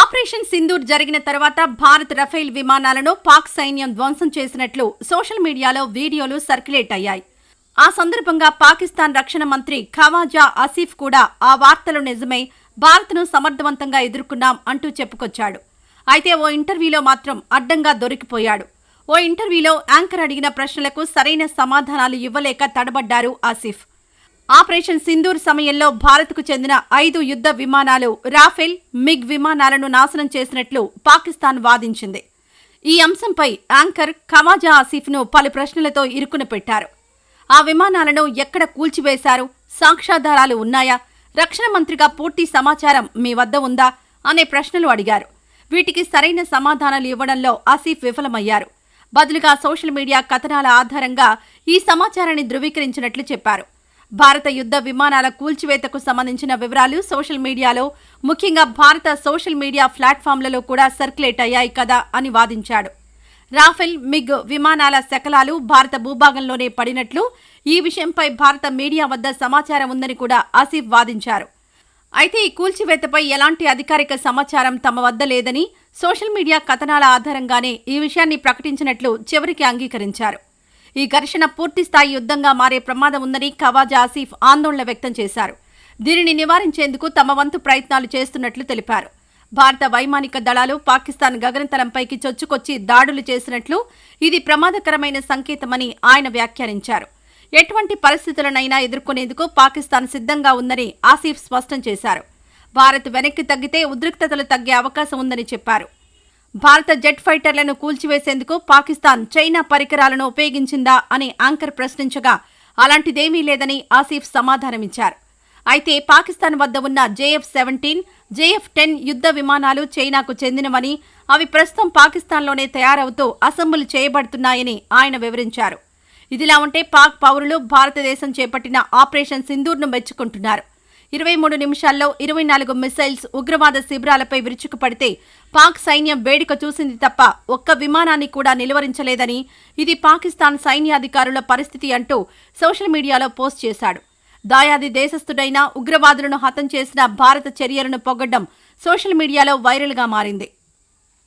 Operation Sindoor జరిగిన తర్వాత Bharat Rafale విమానాలను పాక్ సైన్యం ధ్వంసం చేసినట్లు సోషల్ మీడియాలో వీడియోలు సర్క్యులేట్ అయ్యాయి. ఆ సందర్భంగా పాకిస్తాన్ రక్షణ మంత్రి ఖవాజా ఆసిఫ్ కూడా ఆ వార్తలు నిజమే భారత్ను సమర్థవంతంగా ఎదుర్కొన్నాం అంటూ చెప్పుకొచ్చాడు. అయితే ఓ ఇంటర్వ్యూలో మాత్రం అడ్డంగా దొరికిపోయాడు. ఓ ఇంటర్వ్యూలో యాంకర్ అడిగిన ప్రశ్నలకు సరైన సమాధానాలు ఇవ్వలేక తడబడ్డారు ఆసిఫ్ ఆపరేషన్ సింధూర్ సమయంలో భారత్కు చెందిన ఐదు యుద్ధ విమానాలు రాఫెల్ మిగ్ విమానాలను నాశనం చేసినట్లు పాకిస్తాన్ వాదించింది. ఈ అంశంపై యాంకర్ ఖవాజా ఆసిఫ్ను పలు ప్రశ్నలతో ఇరుకున పెట్టారు. ఆ విమానాలను ఎక్కడ కూల్చివేశారు? సాక్ష్యాధారాలు ఉన్నాయా? రక్షణ మంత్రిగా పూర్తి సమాచారం మీ వద్ద ఉందా? అనే ప్రశ్నలు అడిగారు. వీటికి సరైన సమాధానాలు ఇవ్వడంలో ఆసిఫ్ విఫలమయ్యారు. బదులుగా సోషల్ మీడియా కథనాల ఆధారంగా ఈ సమాచారాన్ని ధృవీకరించినట్లు చెప్పారు. భారత యుద్ధ విమానాల కూల్చివేతకు సంబంధించిన వివరాలు సోషల్ మీడియాలో. ముఖ్యంగా భారత సోషల్ మీడియా ప్లాట్ఫామ్లలో కూడా సర్క్యులేట్ అయ్యాయి కదా అని వాదించాడు. రాఫెల్ మిగ్ విమానాల శకలాలు భారత భూభాగంలోనే పడినట్లు ఈ విషయంపై భారత మీడియా వద్ద సమాచారం ఉందని కూడా ఆసిఫ్ వాదించారు. అయితే ఈ కూల్చివేతపై ఎలాంటి అధికారిక సమాచారం తమ వద్ద లేదని సోషల్ మీడియా కథనాల ఆధారంగానే ఈ విషయాన్ని ప్రకటించినట్లు చివరికి అంగీకరించారు. ఈ ఘర్షణ పూర్తిస్థాయి యుద్ధంగా మారే ప్రమాదం ఉందని ఖవాజా ఆసిఫ్ ఆందోళన వ్యక్తం చేశారు. దీనిని నివారించేందుకు తమ వంతు ప్రయత్నాలు చేస్తున్నట్లు తెలిపారు. భారత వైమానిక దళాలు పాకిస్తాన్ గగనతలంపైకి చొచ్చుకొచ్చి దాడులు చేసినట్లు ఇది ప్రమాదకరమైన సంకేతమని ఆయన వ్యాఖ్యానించారు. ఎటువంటి పరిస్థితులనైనా ఎదుర్కొనేందుకు పాకిస్తాన్ సిద్ధంగా ఉందని ఆసిఫ్ స్పష్టం చేశారు. భారత్ వెనక్కి తగ్గితే ఉద్రిక్తతలు తగ్గే అవకాశం ఉందని చెప్పారు. భారత జెట్ ఫైటర్లను కూల్చివేసేందుకు పాకిస్తాన్ చైనా పరికరాలను ఉపయోగించిందా అని యాంకర్ ప్రశ్నించగా అలాంటిదేమీ లేదని ఆసిఫ్ సమాధానమిచ్చారు. అయితే పాకిస్తాన్ వద్ద ఉన్న జేఎఫ్ సెవెంటీన్ జేఎఫ్ టెన్ యుద్ధ విమానాలు చైనాకు చెందినవని అవి ప్రస్తుతం పాకిస్తాన్లోనే తయారవుతూ అసెంబుల్ చేయబడుతున్నాయని ఆయన వివరించారు. ఇదిలా ఉంటే పాక్ పౌరులు భారతదేశం చేపట్టిన ఆపరేషన్ సింధూర్ను మెచ్చుకుంటున్నారు. ఇరవై మూడు నిమిషాల్లో ఇరవై నాలుగు మిసైల్స్ ఉగ్రవాద శిబిరాలపై విరుచుకుపడితే పాక్ సైన్యం వేడుక చూసింది తప్ప ఒక్క విమానాన్ని కూడా నిలువరించలేదని ఇది పాకిస్తాన్ సైన్యాధికారుల పరిస్థితి అంటూ సోషల్ మీడియాలో పోస్ట్ చేశాడు. దాయాది దేశస్థుడైన ఉగ్రవాదులను హతం చేసిన భారత చర్యలను పొగడ్డం సోషల్ మీడియాలో వైరల్గా మారింది.